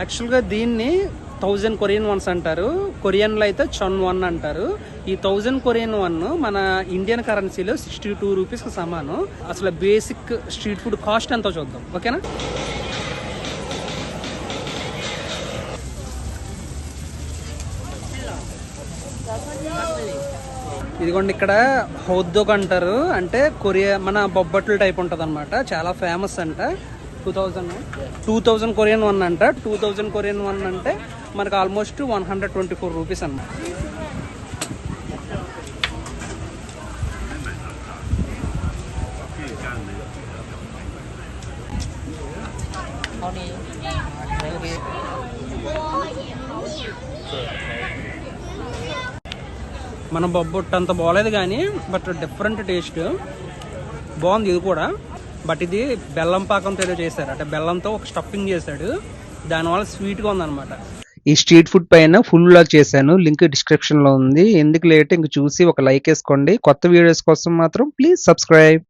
యాక్చువల్గా దీన్ని thousand Korean once అంటారు. కొరియన్లో అయితే చన్ వన్ అంటారు. ఈ థౌజండ్ కొరియన్ వన్ మన ఇండియన్ కరెన్సీలో సిక్స్టీ టూ రూపీస్కి సమానం. అసలు బేసిక్ స్ట్రీట్ ఫుడ్ కాస్ట్ ఎంతో చూద్దాం. ఓకేనా ఇదిగోండి ఇక్కడ హౌద్దోగ్ అంటారు. అంటే కొరియా మన బొబ్బట్లు టైప్ ఉంటుంది అనమాట చాలా ఫేమస్ అంట. Two thousand two thousand Korean won అంట. టూ థౌజండ్ కొరియన్ వన్ అంటే మనకు almost one hundred twenty four rupees అన్నమాట. మన బొబ్బొట్టు అంత బాగోలేదు కానీ బట్ డిఫరెంట్ టేస్ట్. బాగుంది ఇది కూడా. బట్ ఇది బెల్లం పాకంతో ఏదో చేశారు. అంటే బెల్లంతో ఒక స్టఫింగ్ చేశాడు. దానివల్ల స్వీట్గా ఉందన్నమాట. ఈ స్ట్రీట్ ఫుడ్ పైన ఫుల్ లాగ్ చేశాను. లింక్ డిస్క్రిప్షన్లో ఉంది. ఎందుకు లేట్? ఇంక చూసి ఒక లైక్ వేసుకోండి. కొత్త వీడియోస్ కోసం మాత్రం ప్లీజ్ సబ్స్క్రైబ్.